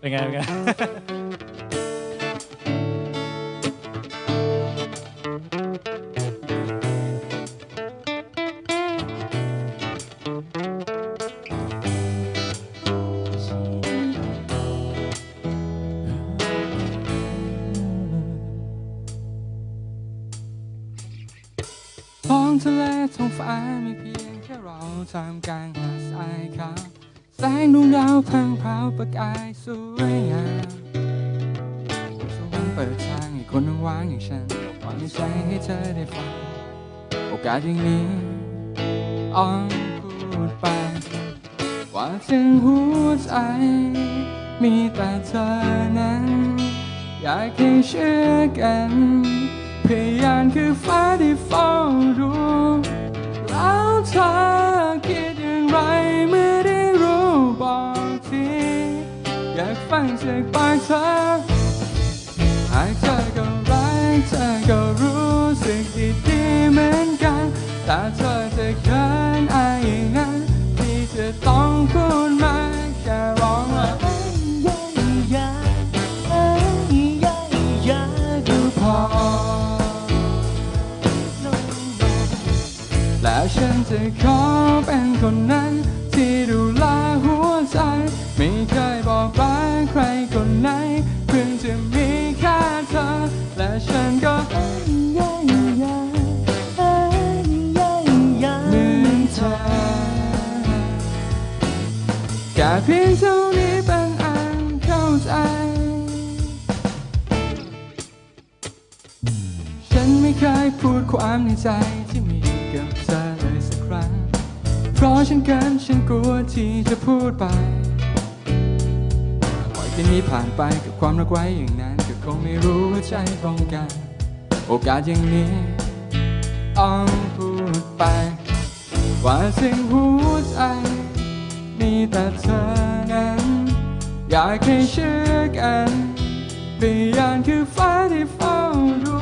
เป็นไงเป็นไงท้องทะเลท้องฟ้ามีเพียงแค่เราทำกลางหาดทรายขาว แสงดวงดาวพังเผาประกายสวยงามสวรรค์เปิดทางให้คนว่างอย่างฉันปล่อยใจให้เธอได้ฟัง โอกาสอย่างนี้อ้อมพูดไปว่าถึงหัวใจมีแต่เธอนั้น อยากให้เชื่อกันพยานคือฟ้าที่เฝ้าดูแล้วเธอ จากปากเธอหากเธอก็รักเธอก็รู้สึกดีๆเหมือนกัน แต่เธอจะเขินอายอย่างนั้นที่จะต้องพูดมาแค่ร้องว่าก็พอแล้วฉันจะขอเป็นคนนั้น พียงเท่านี้เป็นอันเข้าใจ ฉันไม่เคยพูดความในใจที่มีกับเธอเลยสักครั้ง เพราะฉันเกินฉันกลัวที่จะพูดไปปล่อยที่นี้ผ่านไปกับความรักไว้อย่างนั้นก็คงไม่รู้ว่าใจตรงกัน โอกาสอย่างนี้ต้องพูดไป ว่าถึงหัวใจมีแต่เธอ อยากให้เชื่อกันพยานคือฟ้าที่เฝ้าดู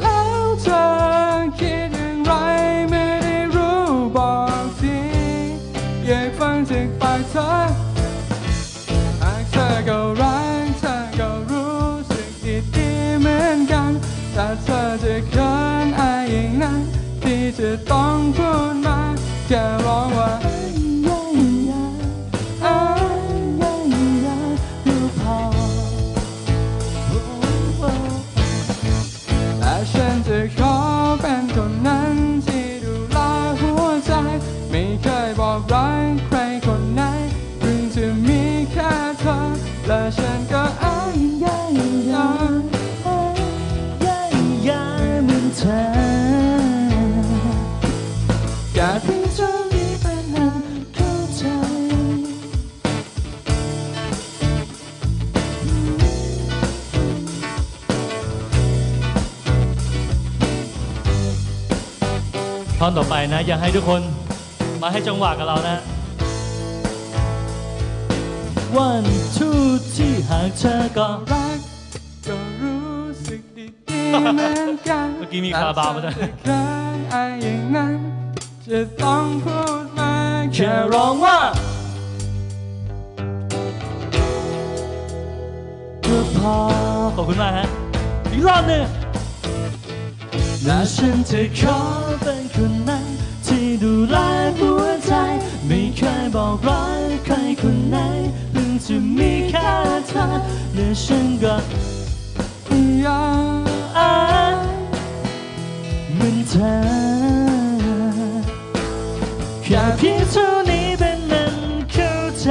แล้วเธอคิดอย่างไรเมื่อได้รู้บอกทีอยากฟังจากปากเธอหากเธอก็รักเธอก็รู้สึกดีๆเหมือนกันแต่เธอจะเขินอายอย่างนั้นที่จะต้องพูดมาแค่ร้องว่า ท่อนต่อไปนะ อยากให้ทุกคนมาให้จังหวะกับเรานะ one two ที่หากเธอก็รัก ก็รู้สึกดีๆเหมือนกันเมื่อกี้มีคาราบาวมาด้วยแต่เธอจะเขินอายอย่างนั้น จะต้องพูดมาแค่ร้องว่าก็พอขอบคุณมากฮะอีกรอบหนึ่งและฉันจะขอเป็นคนนั้นที่ดูแลหัวใจ ไม่เคยบอกรักใครคนไหนเพิ่ง จะมีแค่เธอและฉันก็ยากอาเหมือนเธอแค่เพียงเท่านี้เป็นมันเข้าใจ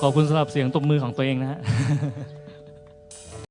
ขอบคุณสำหรับเสียงตบมือของตัวเองนะฮะ